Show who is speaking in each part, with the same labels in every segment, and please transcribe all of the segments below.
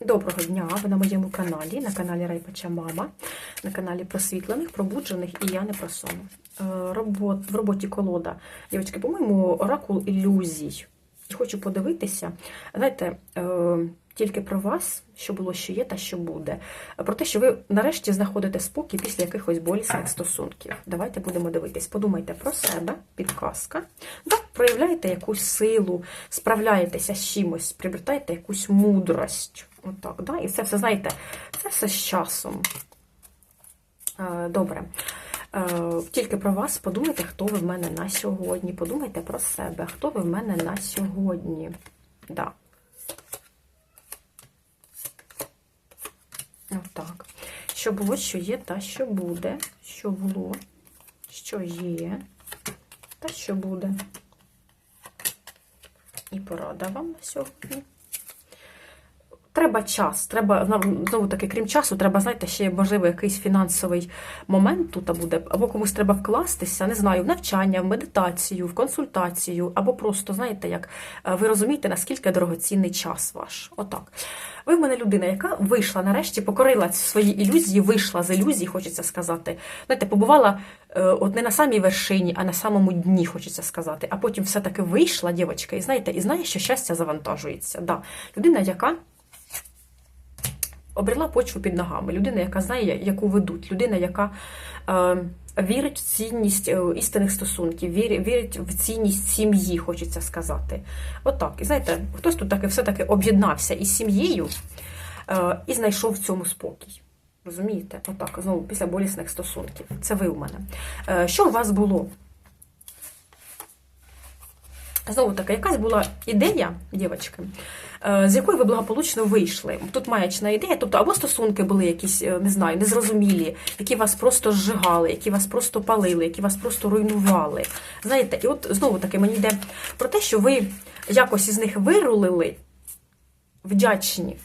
Speaker 1: Доброго дня! Ви на моєму каналі, на каналі Райпача Мама, на каналі просвітлених, пробуджених і я не про сон. Е, Робот, в роботі колода, дівчатки, по-моєму, оракул ілюзій. Хочу подивитися. Знаєте, е, тільки про вас, що було, що є та що буде. Про те, що ви нарешті знаходите спокій після якихось болісних стосунків. Давайте будемо дивитись. Подумайте про себе, підказка. Да, проявляєте якусь силу, справляєтеся з чимось, приобретаєте якусь мудрость. Отак, да? І це все, знаєте, це все з часом. Е, Добре. Е, Тільки про вас подумайте, хто ви в мене на сьогодні. Подумайте про себе, хто ви в мене на сьогодні. Да. Отак. Що було, що є, та що буде. Що було, що є, та що буде. І порада вам на сьогодні. Треба час, треба знову таки, крім часу, треба, знаєте, ще можливо якийсь фінансовий момент тут буде, або комусь треба вкластися, не знаю, в навчання, в медитацію, в консультацію, або просто, знаєте, як е, ви розумієте, наскільки дорогоцінний час ваш. Отак. Ви в мене людина, яка вийшла нарешті, покорила свої ілюзії, вийшла з ілюзії, хочеться сказати. Знаєте, побувала е, от не на самій вершині, а на самому дні, хочеться сказати. А потім все-таки вийшла, дівчинка, і знаєте, і знає, що щастя завантажується. Да. Людина, яка обрела почву під ногами. Людина, яка знає, яку ведуть, людина, яка е, вірить в цінність е, істинних стосунків, вірить, вірить в цінність сім'ї, хочеться сказати. Отак. І знаєте, хтось тут таки все-таки об'єднався із сім'єю е, і знайшов в цьому спокій. Розумієте? Отак, знову після болісних стосунків. Це ви у мене. Е, що у вас було? Знову таки, якась була ідея, дівчатки, з якої ви благополучно вийшли. Тут маячна ідея, тобто або стосунки були якісь, е, не знаю, незрозумілі, які вас просто зжигали, які вас просто палили, які вас просто руйнували. Знаєте, і от знову таки мені йде про те, що ви якось із них вирулили, вдячні.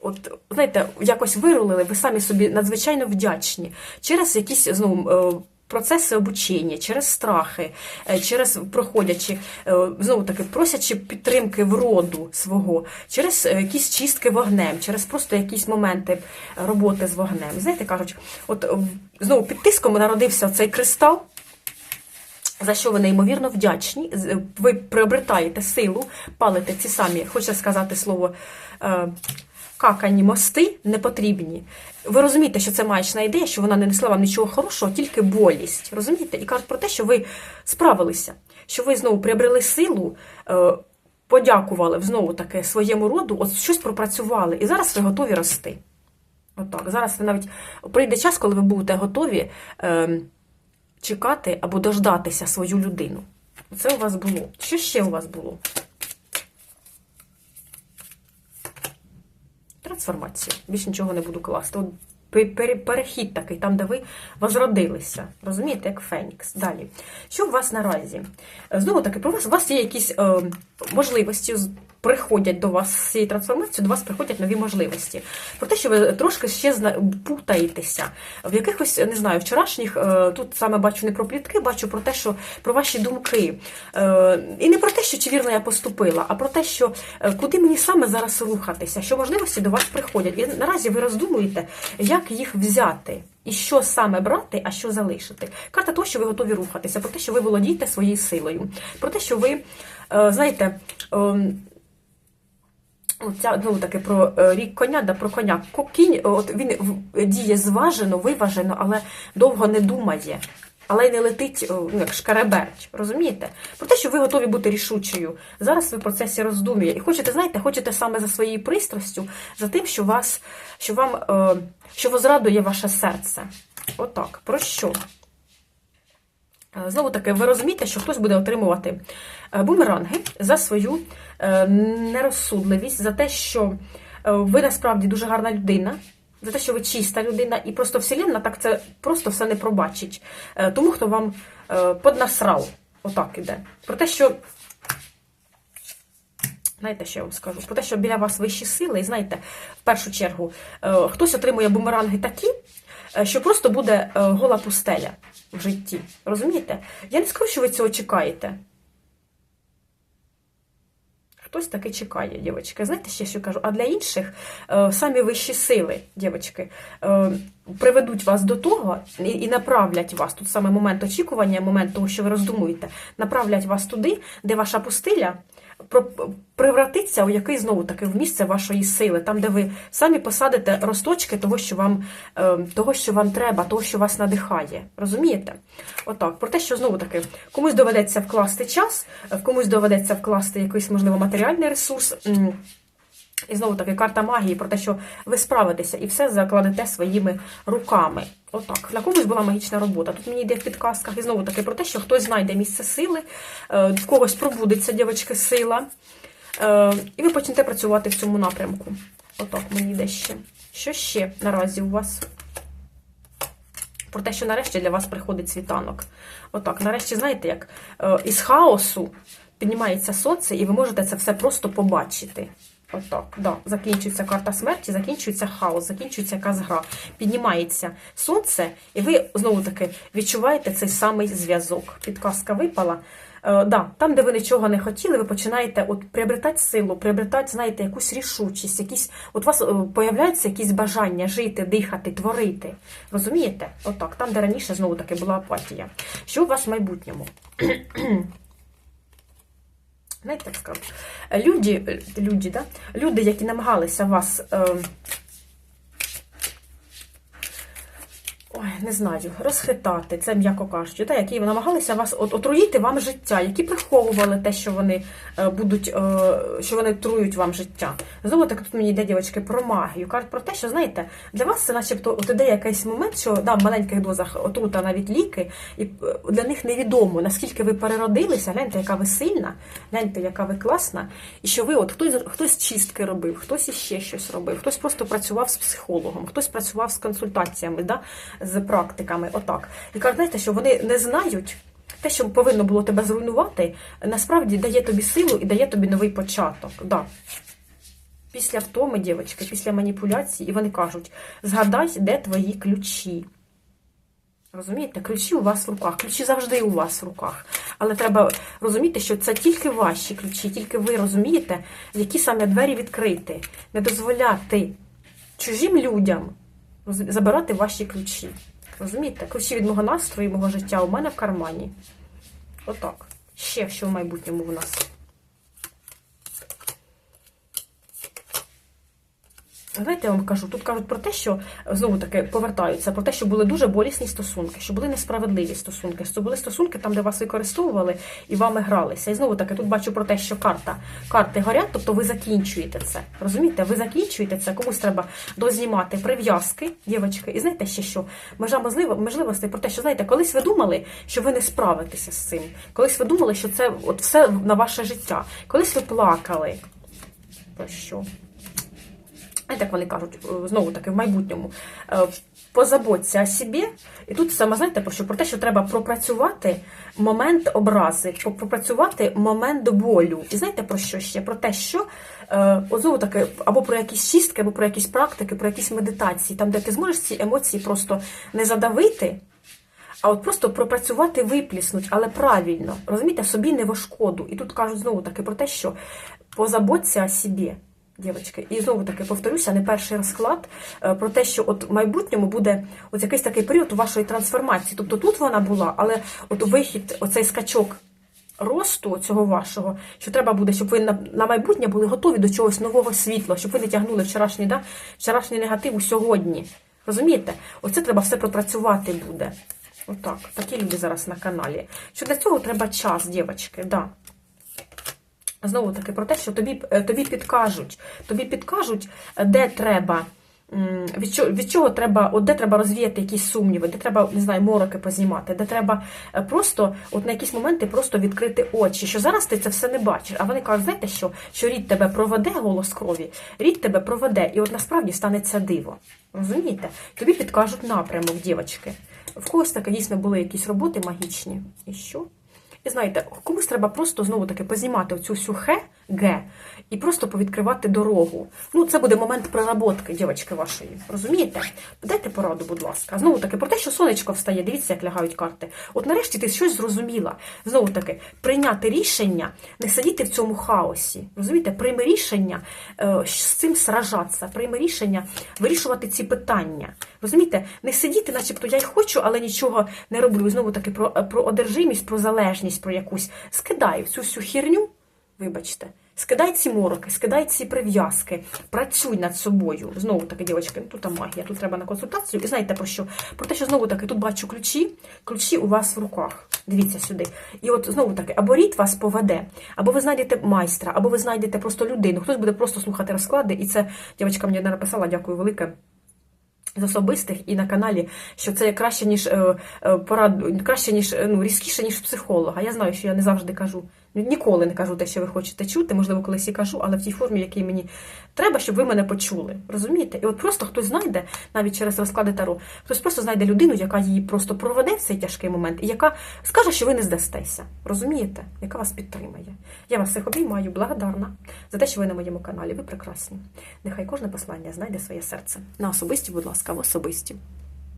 Speaker 1: От, знаєте, якось вирулили, ви самі собі надзвичайно вдячні через якісь знову. Процеси обучення через страхи, е, через проходячи, е, знову таки, просячи підтримки в роду свого, через е, якісь чистки вогнем, через просто якісь моменти роботи з вогнем. Знаєте, кажуть, от знову під тиском народився цей кристал, за що ви неймовірно вдячні. Ви приобретаєте силу, палите ці самі, хочеться сказати слово какані мости не потрібні. Ви розумієте, що це маячна ідея, що вона не несла вам нічого хорошого, тільки болість. Розумієте? І кажуть про те, що ви справилися, що ви знову приобрели силу, е, подякували знову таки своєму роду, от щось пропрацювали, і зараз ви готові рости. Отак. Зараз ви навіть прийде час, коли ви будете готові е, чекати або дождатися свою людину. Це у вас було. Що ще у вас було? Трансформацію. Більш нічого не буду класти. От перехід такий, там, де ви возродилися. Розумієте, як Фенікс. Далі. Що у вас наразі? Знову таки, про вас у вас є якісь е, можливості приходять до вас з цієї трансформації, до вас приходять нові можливості. Про те, що ви трошки ще путаєтеся. В якихось, не знаю, вчорашніх, е, тут саме бачу не про плітки, бачу про те, що про ваші думки. Е, і не про те, що чи вірно я поступила, а про те, що е, куди мені саме зараз рухатися, що можливості до вас приходять. І наразі ви роздумуєте, як їх взяти. І що саме брати, а що залишити. Карта того, що ви готові рухатися, про те, що ви володієте своєю силою, про те, що ви, знаєте, ем, Ця знову таки про е, рік коня, да про коня. Кінь, от він діє зважено, виважено, але довго не думає, але й не летить ну, як шкареберч. Розумієте? Про те, що ви готові бути рішучою. Зараз ви в процесі роздум'я. І хочете, знаєте, хочете саме за своєю пристрастю, за тим, що вас, що вам е, що возрадує ваше серце. Отак. Про що? Е, знову таки, ви розумієте, що хтось буде отримувати бумеранги за свою Е, нерозсудливість, за те, що е, ви насправді дуже гарна людина, за те, що ви чиста людина, і просто Вселенна так це просто все не пробачить. Е, тому хто вам поднасрав, отак іде. Про те, що. Знаєте, що я вам скажу? Про те, що біля вас вищі сили, і знаєте, в першу чергу, хтось отримує бумеранги такі, що просто буде гола пустеля в житті. Розумієте? Я не скажу, що ви цього чекаєте. Хтось таки чекає, дівчатки. Знаєте, ще що кажу? А для інших е, самі вищі сили, дівчатки, е, приведуть вас до того і, направлять вас. Тут саме момент очікування, момент того, що ви роздумуєте, направлять вас туди, де ваша пустиля превратиться у який знову таки в місце вашої сили, там, де ви самі посадите росточки того, що вам, е, того, що вам треба, того, що вас надихає. Розумієте? Отак. Про те, що знову таки комусь доведеться вкласти час, в комусь доведеться вкласти якийсь, можливо, матеріальний ресурс. І знову таки карта магії про те, що ви справитеся і все закладете своїми руками. Отак. Для комусь була магічна робота. Тут мені йде в підказках. І знову таки про те, що хтось знайде місце сили, е, в когось пробудеться, дівчатки, сила. Е, І ви почнете працювати в цьому напрямку. Отак мені йде ще. Що ще наразі у вас? Про те, що нарешті для вас приходить світанок. Отак, нарешті, знаєте, як е, із хаосу піднімається сонце, і ви можете це все просто побачити. Отак, да. Закінчується карта смерті, закінчується хаос, закінчується якась гра. Піднімається сонце, і ви знову таки відчуваєте цей самий зв'язок. Підказка випала. Е, да, там, де ви нічого не хотіли, ви починаєте от приобретати силу, приобретати, знаєте, якусь рішучість, якісь, от у вас е, появляються якісь бажання жити, дихати, творити. Розумієте? Отак, там, де раніше знову таки була апатія. Що у вас в майбутньому? Знаєте, так скажу. Люди, люди, да? люди, які намагалися вас. Е, Ой, не знаю, розхитати, це м'яко кажучи, та, які намагалися вас от, отруїти вам життя, які приховували те, що вони е, будуть, е, що вони трують вам життя. Знову так тут мені йде дівчатки про магію. Кажуть про те, що знаєте, для вас це начебто от іде якийсь момент, що да, в маленьких дозах отрута навіть ліки, і е, для них невідомо, наскільки ви переродилися, гляньте, яка ви сильна, гляньте, яка ви класна, і що ви от хтось хтось чистки робив, хтось іще щось робив, хтось просто працював з психологом, хтось працював з консультаціями. Да? З практиками, отак. І кажуть, знаєте, що вони не знають. Те, що повинно було тебе зруйнувати, насправді дає тобі силу і дає тобі новий початок. Да. Після втоми, дівчатки, після маніпуляцій, і вони кажуть: згадай, де твої ключі. Розумієте, ключі у вас в руках, ключі завжди у вас в руках. Але треба розуміти, що це тільки ваші ключі, тільки ви розумієте, які саме двері відкрити, не дозволяти чужим людям забирати ваші ключі. Розумієте? Ключі від мого настрою, і мого життя у мене в кармані. Отак. Ще що в майбутньому у нас. Знаєте, я вам кажу, тут кажуть про те, що знову таки повертаються, про те, що були дуже болісні стосунки, що були несправедливі стосунки, що були стосунки там, де вас використовували і вами гралися. І знову таки тут бачу про те, що карта, карти горять, тобто ви закінчуєте це. Розумієте, ви закінчуєте це, комусь треба дознімати прив'язки, дівчатки. І знаєте ще що? Межа можливостей про те, що знаєте, колись ви думали, що ви не справитеся з цим. Колись ви думали, що це от все на ваше життя. Колись ви плакали. Про що? Так вони кажуть, знову таки, в майбутньому. е, Позаботься о собі. І тут саме знаєте про що? Про те, що треба пропрацювати момент образи, пропрацювати момент болю. І знаєте про що ще? Про те, що е, знову таки, або про якісь чистки, або про якісь практики, про якісь медитації, там, де ти зможеш ці емоції просто не задавити. А от просто пропрацювати, випліснуть, але правильно, розумієте, собі не во шкоду. І тут кажуть знову таки про те, що позаботься о собі. Дівчатки, і знову таки повторюся, не перший розклад е, про те, що от в майбутньому буде от якийсь такий період вашої трансформації. Тобто тут вона була, але от вихід, оцей скачок росту цього вашого, що треба буде, щоб ви на, на майбутнє були готові до чогось нового світла, щоб ви не тягнули вчорашній, да, вчорашній негатив у сьогодні. Розумієте? Оце треба все пропрацювати буде. Отак. Такі люди зараз на каналі. Що для цього треба час, дівчатки, да. Знову таки про те, що тобі е, тобі підкажуть, тобі підкажуть, де треба, від чого, від чого треба, от де треба розвіяти якісь сумніви, де треба, не знаю, мороки познімати, де треба е, просто от на якісь моменти просто відкрити очі. Що зараз ти це все не бачиш. А вони кажуть, знаєте що? Що рід тебе проведе голос крові, рід тебе проведе, і от насправді станеться диво. Розумієте? Тобі підкажуть напрямок, дівчатки. В когось таке дійсно були якісь роботи магічні. І що? І знаєте, комусь треба просто знову таки познімати оцю всю хе, ге, і просто повідкривати дорогу. Ну, це буде момент проработки, дівчатки вашої. Розумієте? Дайте пораду, будь ласка. Знову таки, про те, що сонечко встає, дивіться, як лягають карти. От нарешті ти щось зрозуміла. Знову таки, прийняти рішення, не сидіти в цьому хаосі. Розумієте, прийми рішення е, з цим сражатися, прийми рішення вирішувати ці питання. Розумієте, не сидіти, начебто я й хочу, але нічого не роблю. І Знову таки про, про одержимість, про залежність, про якусь. Скидай цю всю херню, вибачте. Скидай ці мороки, скидай ці прив'язки, працюй над собою. Знову таки, дівчатки, тут магія, тут треба на консультацію. І знаєте про що? Про те, що знову таки тут бачу ключі, ключі у вас в руках. Дивіться сюди. І от знову таки, або рід вас поведе, або ви знайдете майстра, або ви знайдете просто людину. Хтось буде просто слухати розклади. І це дівчатка мені написала, дякую велике. З особистих і на каналі, що це краще, ніж е, е, порад, краще, ніж е, ну, різкіше, ніж психолога. Я знаю, що я не завжди кажу. Ніколи не кажу те, що ви хочете чути, можливо, колись і кажу, але в тій формі, якій мені треба, щоб ви мене почули. Розумієте? І от просто хтось знайде, навіть через розклади Таро, хтось просто знайде людину, яка її просто проведе в цей тяжкий момент, і яка скаже, що ви не здастеся. Розумієте? Яка вас підтримає. Я вас всіх обіймаю, благодарна за те, що ви на моєму каналі. Ви прекрасні. Нехай кожне послання знайде своє серце. На особисті, будь ласка, в особисті.